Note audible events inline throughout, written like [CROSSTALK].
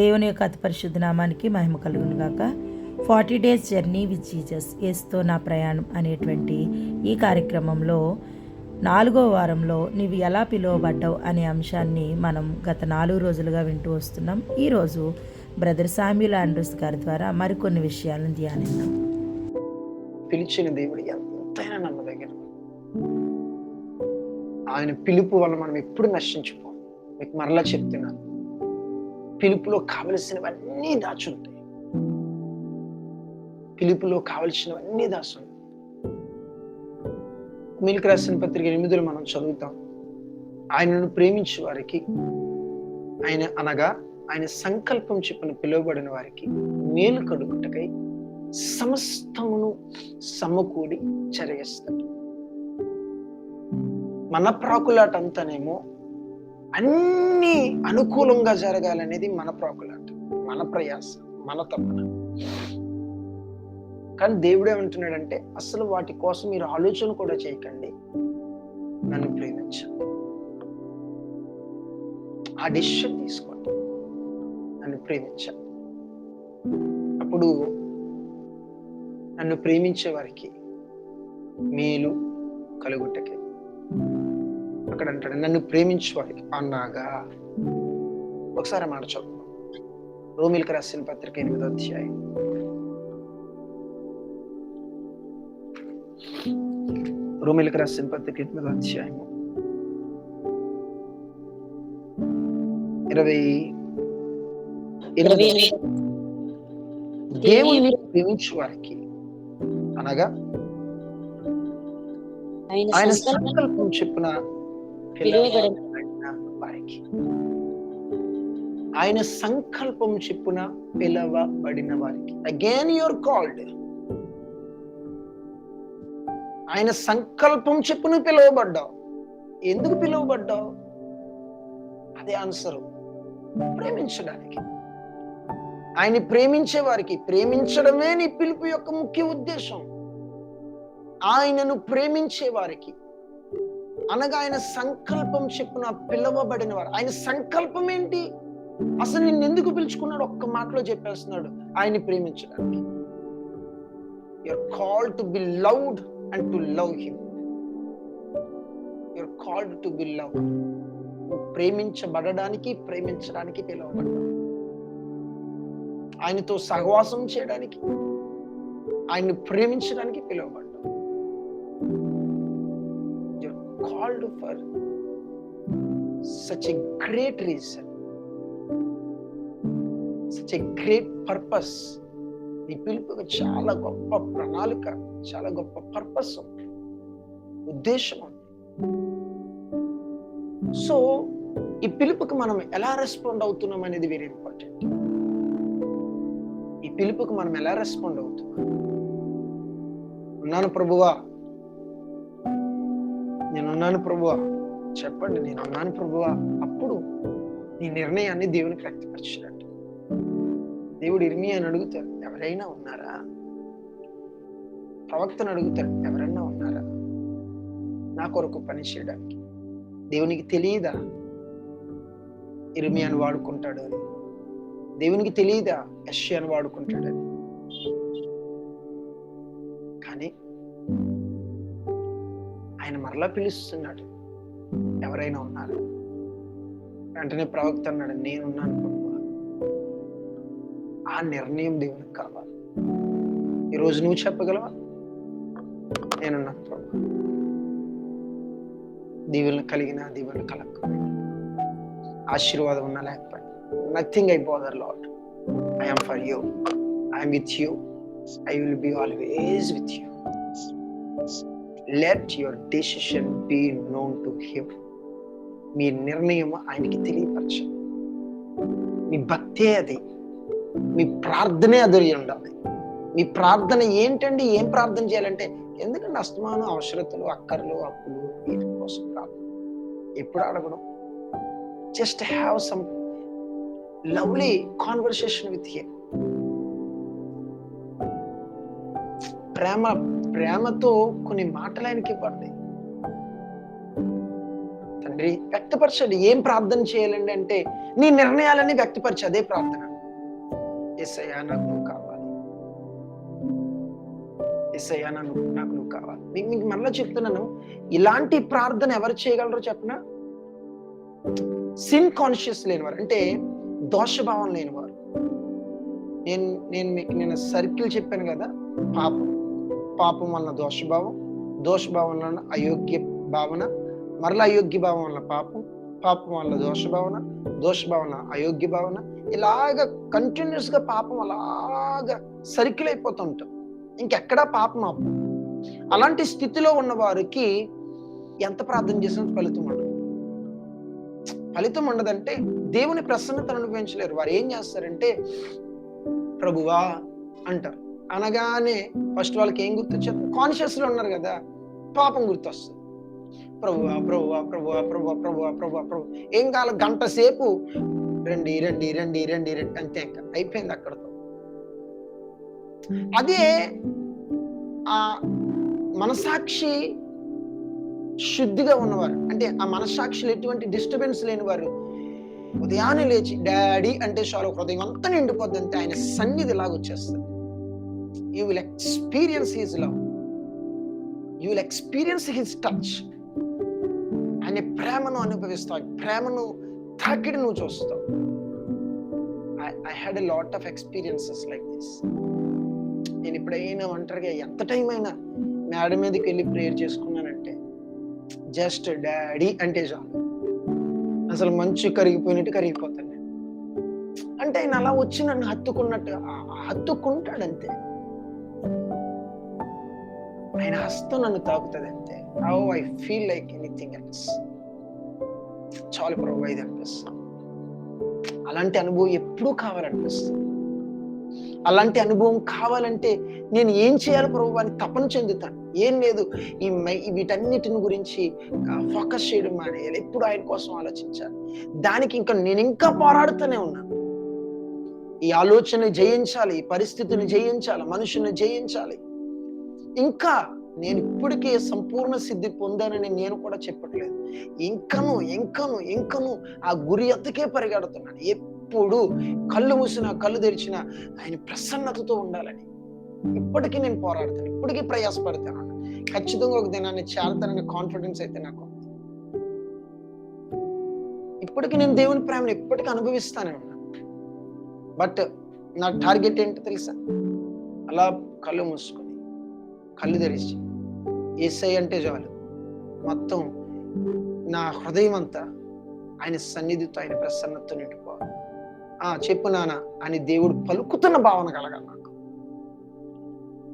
దేవుని యొక్క అతి పరిశుద్ధ నామానికి మహిమ కలుగును గాక. Forty days journey with Jesus ఏస్తో నా ప్రయాణం అనేటువంటి ఈ కార్యక్రమంలో నాలుగో వారంలో నీవు ఎలా పిలువబడ్డావు అనే అంశాన్ని మనం గత నాలుగు రోజులుగా వింటూ వస్తున్నాం. ఈరోజు బ్రదర్ సామ్యుల్ ఆండ్రూస్ గారి ద్వారా మరికొన్ని విషయాలను ధ్యానిద్దాం. పిలిచిన దేవుడు ఎంతైనా నమ్మదగిన ఆయన పిలుపు వల్ల మనం ఎప్పుడు నశించుకోం మీకు మరలా చెప్తున్నాను. పిలుపులో కావలసినవన్నీ దాచుంటాయి. పిలుపులో కావలసినవన్నీ దాచుంటాయి. మిల్క్ రాసిన పత్రిక ఎనిమిదిలో మనం చదువుతాం. ఆయనను ప్రేమించే వారికి ఆయన అనగా ఆయన సంకల్పం చెప్పిన పిలువబడిన వారికి మేలు కడుగుటకై సమస్తమును సమకూడి చెరగేస్తాడు మన ప్రాకులాట అంతానేమో అన్ని అనుకూలంగా జరగాలనేది మన ప్రాకులాట మన ప్రయాస మన తపన. కానీ దేవుడు ఏమంటున్నాడంటే అసలు వాటి కోసం మీరు ఆలోచన కూడా చేయకండి. నన్ను ప్రేమించు. ఆ డిసిషన్ తీసుకోండి. నన్ను ప్రేమించ. అప్పుడు నన్ను ప్రేమించే వారికి మేలు కలుగుటకే. అక్కడ అంటాడు నన్ను ప్రేమించే అన్నాగా. ఒకసారి మాట చదువు రోమిల్కి రాసిన పత్రిక ఎనిమిదో అధ్యాయం. రోమిల్కి రాసిన పత్రిక ఎనిమిదో అధ్యాయం. ఇరవై ఎనిమిది. దేవుని ప్రేమించు వారికి అనగా ఆయన సంకల్పం చెప్పిన వారికి. ఆయన సంకల్పం చెప్పున పిలవబడిన వారికి. అగైన్ యువర్ కాల్డ్ ఆయన సంకల్పం చెప్పున పిలువబడ్డావు. ఎందుకు పిలువబడ్డావు? అదే ఆన్సరు ప్రేమించడానికి. ఆయన ప్రేమించే వారికి ప్రేమించడమే నీ పిలుపు యొక్క ముఖ్య ఉద్దేశం. ఆయనను ప్రేమించే వారికి అనగా ఆయన సంకల్పం చెప్పున పిలవబడిన వారు ఆయన సంకల్పం ఏంటి? అసలు నిన్ను ఎందుకు పిలుచుకున్నాడు? ఒక్క మాటలో చెప్పేస్తున్నాడు. ఆయన్ని ప్రేమించడానికి. You're call to be loved and to love him you're called to be love ప్రేమించబడడానికి ప్రేమించడానికి పిలువబడ్డావు. ఆయనతో సహవాసం చేయడానికి ఆయన్ని ప్రేమించడానికి పిలువబడ్డావు. Called for such a great reason such a great purpose నీ పిలుపుకి చాలా గొప్ప ప్రణాళిక చాలా గొప్ప పర్పస్ ఉంది. ఉద్దేశం ఉంది. సో ఈ పిలుపుకి మనం ఎలా రెస్పాండ్ అవుతున్నాం అనేది వెరీ ఇంపార్టెంట్ ఈ పిలుపుకి మనం ఎలా రెస్పాండ్ అవుతున్నాం? ఉన్నాను ప్రభువా. నేనున్నాను ప్రభువా. చెప్పండి నేనున్నాను ప్రభువా. అప్పుడు నీ నిర్ణయాన్ని దేవునికి వ్యక్తపరచినట్టు. దేవుడు ఇర్మి అని అడుగుతాడు ఎవరైనా ఉన్నారా? ప్రవక్తను అడుగుతాడు ఎవరైనా ఉన్నారా? నా కొరకు పని చేయడానికి. దేవునికి తెలియదా ఇర్మి అని వాడుకుంటాడు అని దేవునికి తెలియదా యశ్య అని వాడుకుంటాడని? ఆయన మరలా పిలుస్తున్నాడు. ఎవరైనా ఉన్నారు. వెంటనే ప్రవక్త అన్నాడు నేనున్నాను ఆ నిర్ణయం దేవునికి కావాలి. ఈరోజు నువ్వు చెప్పగలవా? నేనున్నాను ప్రభు దీవులను కలిగిన దీవులను కలగకపోయినా ఆశీర్వాదం ఉన్నా లేకపోయినా nothing I bother lot I'm for you I'm with you I will be always with you let your decision be known to him మీ నిర్ణయం ఆయనకి తెలియపరచండి మీ భక్తే అది. మీ ప్రార్థనే అది ఉండాలి. మీ ప్రార్థన ఏంటండి? ఏం ప్రార్థన చేయాలంటే ఎందుకంటే అస్తమానం అవసరతలు అక్కర్లు అప్పులు వీటి కోసం ప్రార్థన. ఎప్పుడు అడగడం just have some lovely conversation with him ప్రేమ ప్రేమతో కొన్ని మాటలు ఆయనకి ఇవ్వండి. తండ్రి వ్యక్తపరచండి. ఏం ప్రార్థన చేయాలండి అంటే నీ నిర్ణయాలని వ్యక్తపరచు అదే ప్రార్థన. ఎస్ఐయా నాకు నువ్వు కావాలి. ఎస్ఐయా నాకు నాకు నువ్వు కావాలి. మీకు మీకు మళ్ళీ చెప్తున్నాను. ఇలాంటి ప్రార్థన ఎవరు చేయగలరో చెప్పనా? సిన్ కాన్షియస్ లేనివారు. అంటే దోషభావం లేనివారు. నేను నేను మీకు నేను సర్కిల్ చెప్పాను కదా పాపం. పాపం వలన దోషభావం. దోషభావం వలన అయోగ్య భావన. మరలా అయోగ్య భావం వలన పాపం. పాపం వల్ల దోషభావన. దోషభావన అయోగ్య భావన. ఇలాగ కంటిన్యూస్గా పాపం అలాగా సర్కిల్ అయిపోతూ ఉంటాం. ఇంకెక్కడా పాపం ఆపం. అలాంటి స్థితిలో ఉన్న వారికి ఎంత ప్రార్థన చేసినా ఫలితం ఉండదు. ఫలితం ఉండదంటే దేవుని ప్రసన్నతను అనుభవించలేరు. వారు ఏం చేస్తారంటే ప్రభువా అంటారు. అనగానే ఫస్ట్ వాళ్ళకి ఏం గుర్తొచ్చారు కాన్షియస్లో ఉన్నారు కదా పాపం గుర్తొస్తుంది. ప్రభు ప్రభు ప్రభు ప్రభు ప్రభు ప్రభు ప్రభు. ఏం కాల గంట సేపు రండి రండి రండి రండి రండి అంతే ఇంకా. అయిపోయింది అక్కడతో. అదే ఆ మనసాక్షి శుద్ధిగా ఉన్నవారు. అంటే ఆ మనసాక్షిలో ఎటువంటి డిస్టర్బెన్స్ లేని వారు. ఉదయాన్నే లేచి డాడీ అంటే చాలు హృదయం అంతా నిండిపోద్ది అంటే ఆయన సన్నిధి లాగొచ్చేస్తుంది you will experience his love you will experience his touch ఆయన ప్రేమను అనుభవిస్తావు. ప్రేమను తాకిడి నువ్వు చూస్తావు. I had a lot of experiences like this నేను ఎప్పుడైనా ఒంటరిగా ఎంత టైం అయినా మేడ మీదకి వెళ్ళి ప్రేయర్ చేసుకున్నానంటే జస్ట్ డాడీ అంటే చాలు. అసలు మంచు కరిగిపోయినట్టు కరిగిపోతాను నేను. అంటే ఆయన అలా వచ్చి నన్ను హత్తుకున్నట్టు ఆ- అంతే ఆయన హస్తం నన్ను తాకుతుంది అంతే how I feel like anything else చాలు ప్రభు ఇది అనిపిస్తుంది. అలాంటి అనుభవం ఎప్పుడూ కావాలనిపిస్తుంది. అలాంటి అనుభవం కావాలంటే నేను ఏం చేయాలి ప్రభు అని తపన చెందుతాను. ఏం లేదు ఈ వీటన్నిటిని గురించి ఫోకస్ చేయడం మానేయాలి. ఎప్పుడు ఆయన కోసం ఆలోచించాలి. దానికి ఇంకా నేను ఇంకా పోరాడుతూనే ఉన్నాను. ఈ ఆలోచన జయించాలి ఈ పరిస్థితిని జయించాలి మనుషుని జయించాలి. ఇంకా నేను ఇప్పటికే సంపూర్ణ సిద్ధి పొందానని నేను కూడా చెప్పట్లేదు. ఇంకను ఇంకను ఇంకను ఆ గురి ఎత్తకే పరిగెడుతున్నాను. ఎప్పుడు కళ్ళు మూసినా కళ్ళు తెరిచినా ఆయన ప్రసన్నతతో ఉండాలని. ఇప్పటికీ నేను పోరాడుతాను. ఇప్పటికీ ప్రయాసపడతాను. ఖచ్చితంగా ఒక దినాన్ని చేరతాననే కాన్ఫిడెన్స్ అయితే నాకు ఇప్పటికీ నేను దేవుని ప్రేమను ఇప్పటికీ అనుభవిస్తానే ఉన్నాను బట్ నా టార్గెట్ ఏంటో తెలుసా? అలా కళ్ళు మూసుకొని కళ్ళు తెరిచి ఏసై అంటే చాలు. మొత్తం నా హృదయం అంతా ఆయన సన్నిధితో ఆయన ప్రసన్నతతో నిండిపోవాలి. ఆ చెప్పు నాన్న అని దేవుడు పలుకుతున్న భావన కలగాలి నాకు.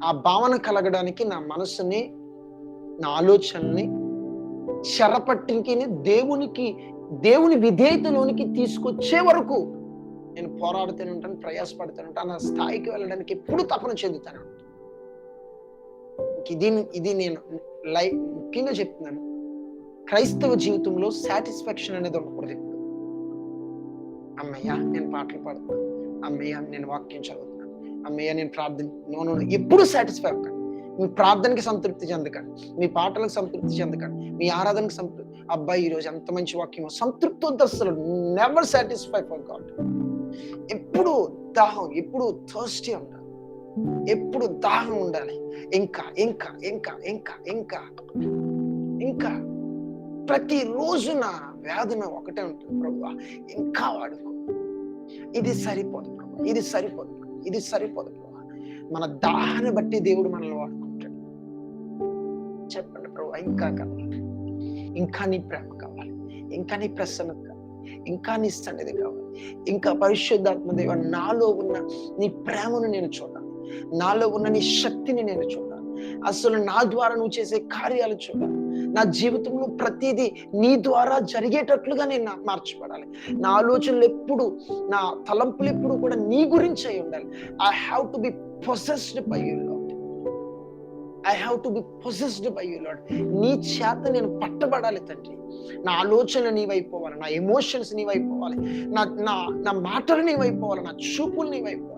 ఆ భావన కలగడానికి నా మనసుని నా ఆలోచనని చెరపట్టికి దేవునికి దేవుని విధేయతలోనికి తీసుకొచ్చే వరకు నేను పోరాడుతూనే ఉంటాను ప్రయాసపడుతూనే ఉంటాను ఆ స్థాయికి వెళ్ళడానికి ఎప్పుడు తపన చెందుతాను. ఇది ఇది నేను లైఫ్ ముఖ్యంగా చెప్తున్నాను. క్రైస్తవ జీవితంలో సాటిస్ఫాక్షన్ అనేది ఉండకూడదు ఇప్పుడు అమ్మయ్య నేను పాటలు పాడుతున్నాను అమ్మయ్య నేను వాక్యం చదువుతున్నాను అమ్మయ్య నేను ప్రార్థన నో నో ఎప్పుడు సాటిస్ఫై అవ్వకండి. మీ ప్రార్థనకి సంతృప్తి చెందకండి. మీ పాటలకు సంతృప్తి చెందకండి. మీ ఆరాధనకి సంతృప్తి అబ్బాయి ఈ రోజు ఎంత మంచి వాక్యం సంతృప్తి వద్దు అసలు నెవర్ సాటిస్ఫై ఫర్ గాడ్ ఎప్పుడు దాహం ఎప్పుడు థర్స్టీ ఉండాలి. ఎప్పుడు దాహం ఉండాలి. ఇంకా ఇంకా ఇంకా ఇంకా ఇంకా ఇంకా. ప్రతి రోజున వేదన ఒకటే ఉంటుంది ప్రభు ఇంకా వాడుకో. ఇది సరిపోదు ప్రభు ఇది సరిపోదు ఇది సరిపోదు ప్రభు. మన దాహాన్ని బట్టి దేవుడు మనల్ని వాడుకుంటాడు. చెప్పండి ప్రభు ఇంకా కావాలి. ఇంకా నీ ప్రేమ కావాలి. ఇంకా నీ ప్రసన్నత కావాలి ఇంకా నీ సన్నిధి కావాలి. ఇంకా పరిశుద్ధాత్మ దేవ నాలో ఉన్న నీ ప్రేమను నేను చూడాలి. నాలో ఉన్న నీ శక్తిని నేను చూడాలి. అసలు నా ద్వారా నువ్వు చేసే కార్యాలు చూడాలి. నా జీవితంలో ప్రతిదీ నీ ద్వారా జరిగేటట్లుగా నేను నా- మార్చబడాలి. నా ఆలోచనలు ఎప్పుడు నా తలంపులు ఎప్పుడు కూడా నీ గురించి అయి ఉండాలి. I have to be processed by you I have to be possessed by you Lord నీ చేత నేను పట్టబడాలి తండ్రి. నా ఆలోచన నీవైపోవాలి నా ఎమోషన్స్ నీవైపోవాలి నా నా నా మాటలు నీవైపోవాలి నా చూపులు నీవైపోవాలి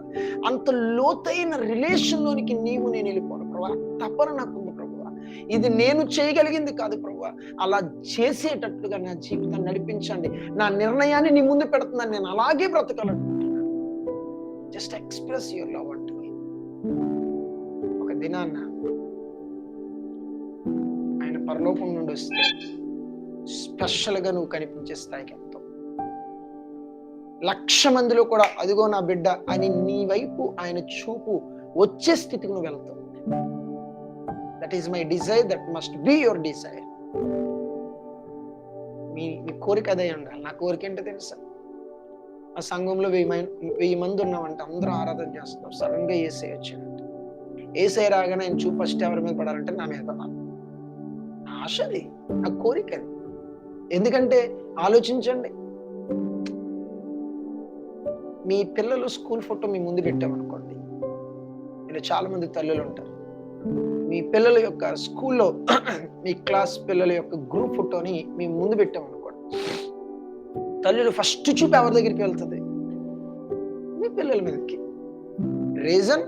అంత లోతైన రిలేషన్ లోనికి నీవు నేను వెళ్ళిపోవాలి ప్రభా. తప్పన నాకు ఉంది ప్రభు. ఇది నేను చేయగలిగింది కాదు ప్రభు. అలా చేసేటట్లుగా నా జీవితాన్ని నడిపించండి. నా నిర్ణయాన్ని నీ ముందు పెడుతున్నాను. నేను అలాగే బ్రతకాలనుకుంటున్నాను జస్ట్ ఎక్స్ప్రెస్ యువర్ లవ్ అంటు ఒక దినాన్న పరలోకం నుండి వస్తే స్పెషల్గా నువ్వు కనిపించే స్థాయికి వెళ్తావు. లక్ష మందిలో కూడా అదిగో నా బిడ్డ అని నీ వైపు ఆయన చూపు వచ్చే స్థితికి నువ్వు వెళ్తావు. That is my desire that must be your desire మీ మీ కోరిక అదే ఉండాలి. నా కోరిక ఏంటో తెలుసా? ఆ సంఘంలో వెయ్యి వెయ్యి మంది ఉన్నామంటే. అందరూ ఆరాధన చేస్తున్నాం సడన్గా ఏసై వచ్చినట్టు ఏసై రాగానే ఆయన చూపు ఫస్ట్ ఎవరి మీద పడాలంటే నా మీద పడాలి. ఆశది నా కోరిక ఎందుకంటే ఆలోచించండి. మీ పిల్లలు స్కూల్ ఫోటో మీ ముందు పెట్టామనుకోండి ఇలా చాలా మంది తల్లులు ఉంటారు. మీ పిల్లల యొక్క స్కూల్లో [CLEARS THROAT] మీ క్లాస్ పిల్లల యొక్క గ్రూప్ ఫోటోని మీ ముందు పెట్టామనుకోండి తల్లులు ఫస్ట్ చూపు ఎవరి దగ్గరికి వెళ్తుంది? మీ పిల్లల మీదకి. Reason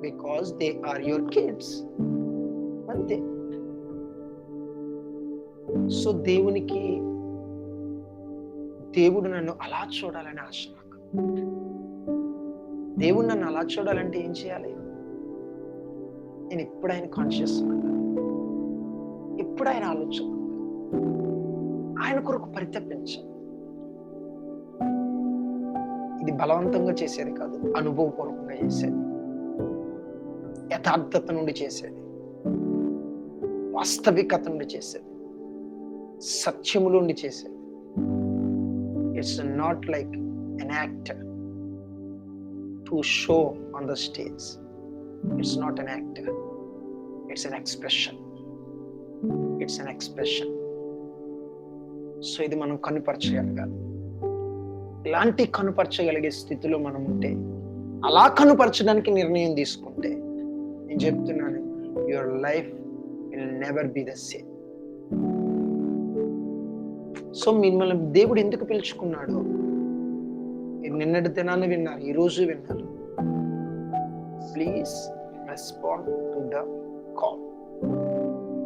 because they are your kids అంతే. సో దేవునికి దేవుడు నన్ను అలా చూడాలని ఆశ నాకు. దేవుడు నన్ను అలా చూడాలంటే ఏం చేయాలి? నేను ఎప్పుడు ఆయన కాన్షియస్ ఎప్పుడు ఆయన ఆలోచన ఆయన కొరకు పరితపించాలి ఇది బలవంతంగా చేసేది కాదు అనుభవపూర్వకంగా చేసేది. యథార్థత నుండి చేసేది. వాస్తవికత నుండి చేసేది. సత్యములో ఉండి చేసేది it's not like an actor to show on the stage it's not an actor it's an expression it's an expression so ఇది మనం కనుపరచగలగాలి ఇలాంటి కనుపరచగలిగే స్థితిలో మనం ఉంటే అలా కనుపరచడానికి నిర్ణయం తీసుకుంటే నేను చెప్తున్నాను your life will never be the same so మిమ్మల్ని దేవుడు ఎందుకు పిలుచుకున్నాడు? నిన్నటి దినాన్ని విన్నారు ఈరోజు విన్నారు. Please respond to the call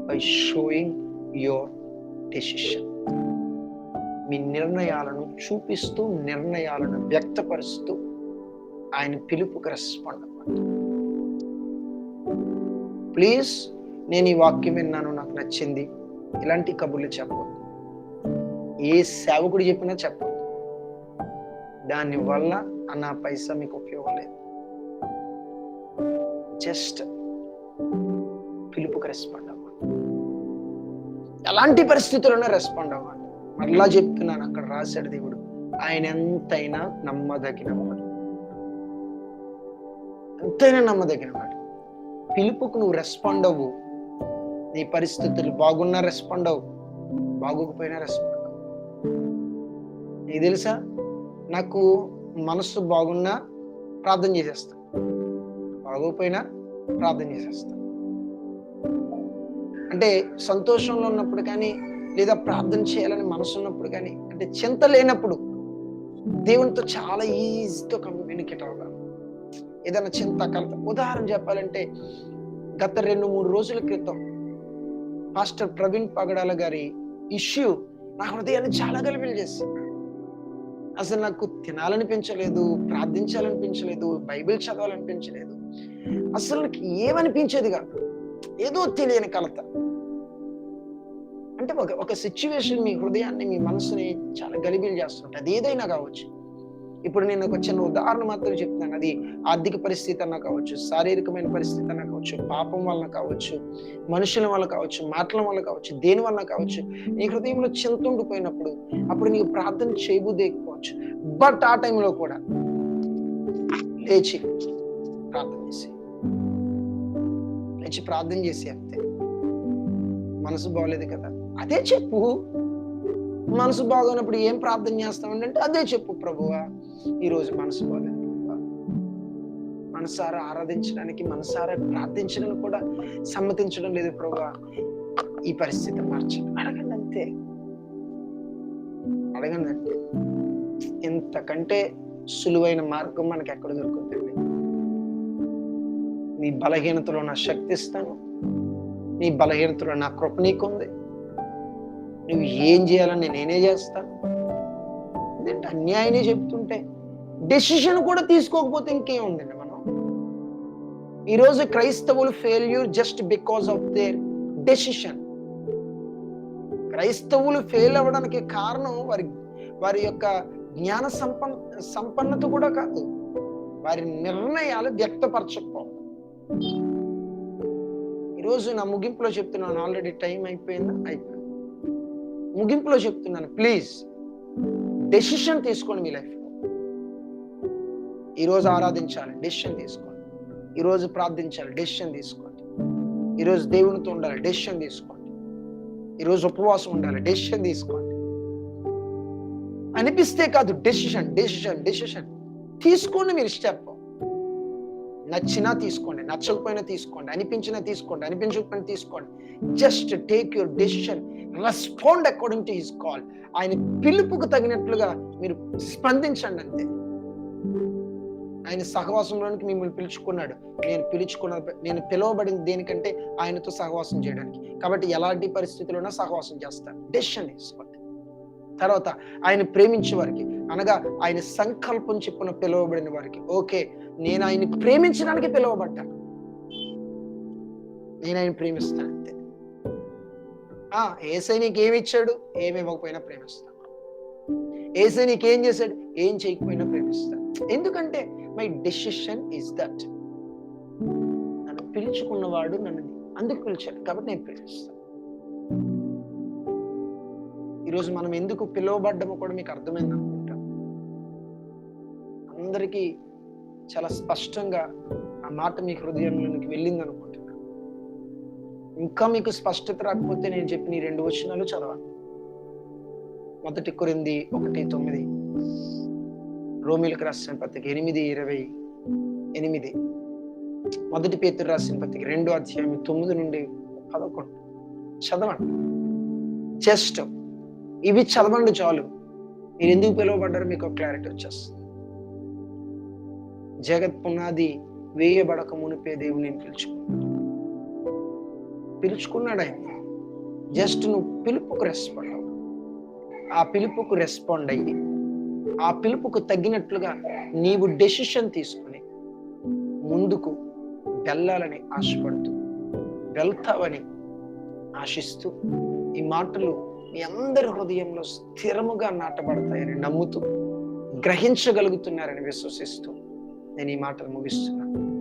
by showing your decision మీ నిర్ణయాలను చూపిస్తూ నిర్ణయాలను వ్యక్తపరుస్తూ ఆయన పిలుపుకి రెస్పాండ్ అవ్వండి. ప్లీజ్ నేను ఈ వాక్యం విన్నాను నాకు నచ్చింది. ఇలాంటి కబుర్లు చెప్పవద్దు. ఏ సేవకుడు చెప్పినా చెప్పదు దానివల్ల అన్న పైసా మీకు ఉపయోగం లేదు. జస్ట్ పిలుపుకి రెస్పాండ్ అవ్వండి ఎలాంటి పరిస్థితుల్లోనే రెస్పాండ్ అవ్వండి మరలా చెప్తున్నాను అక్కడ రాశాడు దేవుడు. ఆయన ఎంతైనా నమ్మదగినవాడు ఎంతైనా నమ్మదగినవాడు పిలుపుకు నువ్వు రెస్పాండ్ అవ్వు. నీ పరిస్థితులు బాగున్నా రెస్పాండ్ అవ్వు. బాగోకపోయినా రెస్పాండ్ నీకు తెలుసా? నాకు మనస్సు బాగున్నా ప్రార్థన చేసేస్తా. బాగోకపోయినా ప్రార్థన చేసేస్తా. అంటే సంతోషంలో ఉన్నప్పుడు కానీ లేదా ప్రార్థన చేయాలని మనసు ఉన్నప్పుడు కానీ అంటే చింత లేనప్పుడు దేవునితో చాలా ఈజీతో కమ్యూనికేట్ అవ్వగలను ఏదైనా చింత కలత. ఉదాహరణ చెప్పాలంటే గత రెండు మూడు రోజుల క్రితం పాస్టర్ ప్రవీణ్ పగడాల గారి ఇష్యూ నా హృదయాన్ని చాలా గలిబిలు చేసింది అసలు నాకు తినాలనిపించలేదు ప్రార్థించాలనిపించలేదు బైబిల్ చదవాలనిపించలేదు. అసలు నాకు ఏమనిపించేది కాదు. ఏదో తెలియని కలత. అంటే ఒక ఒక సిచ్యువేషన్ మీ హృదయాన్ని మీ మనసుని చాలా గలిబిలు చేస్తుంటే అది ఏదైనా కావచ్చు. ఇప్పుడు నేను ఒక చిన్న ఉదాహరణ మాత్రం చెప్తున్నాను. అది ఆర్థిక పరిస్థితి అన్నా కావచ్చు శారీరకమైన పరిస్థితి అన్నా కావచ్చు పాపం వలన కావచ్చు మనుషుల వల్ల కావచ్చు మాటల వల్ల కావచ్చు దేని వల్ల కావచ్చు. నీ హృదయంలో చింత ఉండిపోయినప్పుడు అప్పుడు నీకు ప్రార్థన చేయబుద్దేకపోవచ్చు బట్ ఆ టైంలో కూడా లేచి ప్రార్థన చేసి. లేచి ప్రార్థన చేసి అంతే. మనసు బాగలేదు కదా. అదే చెప్పు. మనసు బాగోనప్పుడు ఏం ప్రార్థన చేస్తామంటే అదే చెప్పు ప్రభువా. ఈరోజు మనసు బాగలేదు మనసారా ఆరాధించడానికి మనసారా ప్రార్థించడానికి కూడా సమ్మతించడం లేదు ప్రభువా. ఈ పరిస్థితి మార్చండి. అడగండి అంతే. అడగండి అంతే. ఇంతకంటే సులువైన మార్గం మనకి ఎక్కడ దొరుకుతుంది నీ బలహీనతలో నా శక్తి ఇస్తాను. నీ బలహీనతలో నా కృప నీకుంది. నువ్వు ఏం చేయాలని నేనే చేస్తాను. ఎందుకంటే అన్యాయనే చెప్తుంటే? డెసిషన్ కూడా తీసుకోకపోతే ఇంకేం ఉందండి మనం? ఈరోజు క్రైస్తవులు failure just because of their decision క్రైస్తవులు ఫెయిల్ అవ్వడానికి కారణం వారి వారి యొక్క జ్ఞాన సంపన్న సంపన్నత కూడా కాదు. వారి నిర్ణయాలు వ్యక్తపరచకపోవడం ఈరోజు నా ముగింపులో చెప్తున్నాను. ఆల్రెడీ టైం అయిపోయిందా? అయిపోయింది. ముగింపులో చెప్తున్నాను. ప్లీజ్. డెసిషన్ తీసుకోండి మీ లైఫ్లో. ఈరోజు ఆరాధించాలి. డెసిషన్ తీసుకోండి. ఈరోజు ప్రార్థించాలి. డెసిషన్ తీసుకోండి. ఈరోజు దేవునితో ఉండాలి. డెసిషన్ తీసుకోండి. ఈరోజు ఉపవాసం ఉండాలి. డెసిషన్ తీసుకోండి. అనిపిస్తే కాదు డెసిషన్ డెసిషన్ డెసిషన్ తీసుకోండి మీరు స్టెప్ నచ్చినా తీసుకోండి నచ్చకపోయినా తీసుకోండి అనిపించినా తీసుకోండి అనిపించకపోయినా తీసుకోండి. Just take your decision respond according to his call ఆయన పిలుపుకు తగినట్లుగా మీరు స్పందించండి అంతే. ఆయన సహవాసంలోనికి మిమ్మల్ని పిలుచుకున్నాడు. నేను పిలుచుకున్న నేను పిలువబడింది దేనికంటే ఆయనతో సహవాసం చేయడానికి. కాబట్టి ఎలాంటి పరిస్థితుల్లోనా సహవాసం చేస్తాను డెసిషన్ తీసుకోండి తర్వాత ఆయన ప్రేమించే వారికి అనగా ఆయన సంకల్పం చెప్పున పిలువబడిన వారికి. ఓకే నేను ఆయన్ని ప్రేమించడానికి పిలువబడ్డాను. నేను ఆయన ప్రేమిస్తాను అంతే. ఆ ఏసై నీకు ఏమి ఇచ్చాడు? ఏమి ఇవ్వకపోయినా ప్రేమిస్తాను. ఏసై నీకు ఏం చేశాడు? ఏం చేయకపోయినా ప్రేమిస్తాను. ఎందుకంటే మై డెసిషన్ ఇస్ దట్ నన్ను పిలుచుకున్నవాడు నన్ను అందుకు పిలిచాడు. కాబట్టి నేను ప్రేమిస్తాను. ఈరోజు మనం ఎందుకు పిలువబడ్డము కూడా మీకు అర్థమైంది అనుకుంటా. అందరికీ చాలా స్పష్టంగా ఆ మాట మీ హృదయంలోనికి వెళ్ళింది అనుకుంటున్నా ఇంకా మీకు స్పష్టత రాకపోతే నేను చెప్పిన ఈ రెండు వచనాలు చదవండి. మొదటి కొరింది ఒకటి తొమ్మిది. రోమిలకు రాసిన పత్రిక ఎనిమిది ఇరవై ఎనిమిది. మొదటి పేతురు రాసిన పత్రిక రెండు అధ్యాయం తొమ్మిది నుండి పదకొండు. చదవండి. జస్ట్ ఇవి చదవండి చాలు. మీరు ఎందుకు పిలువబడ్డారు మీకు క్లారిటీ వచ్చేస్తుంది. జగత్ పునాది వేయబడక మునిపే దేవుని పిలుచుకున్నాడు పిలుచుకున్నాడు ఆయన. జస్ట్ నువ్వు పిలుపుకు రెస్పాండ్ అవ్వు. ఆ పిలుపుకు రెస్పాండ్ అయ్యి ఆ పిలుపుకు తగ్గినట్లుగా నీవు డెసిషన్ తీసుకుని ముందుకు వెళ్ళాలని ఆశపడుతూ వెళ్తావని ఆశిస్తూ ఈ మాటలు మీ అందరి హృదయంలో స్థిరముగా నాటబడతాయని నమ్ముతూ గ్రహించగలుగుతున్నారని విశ్వసిస్తూ నేను ఈ మాటలు ముగిస్తున్నాను.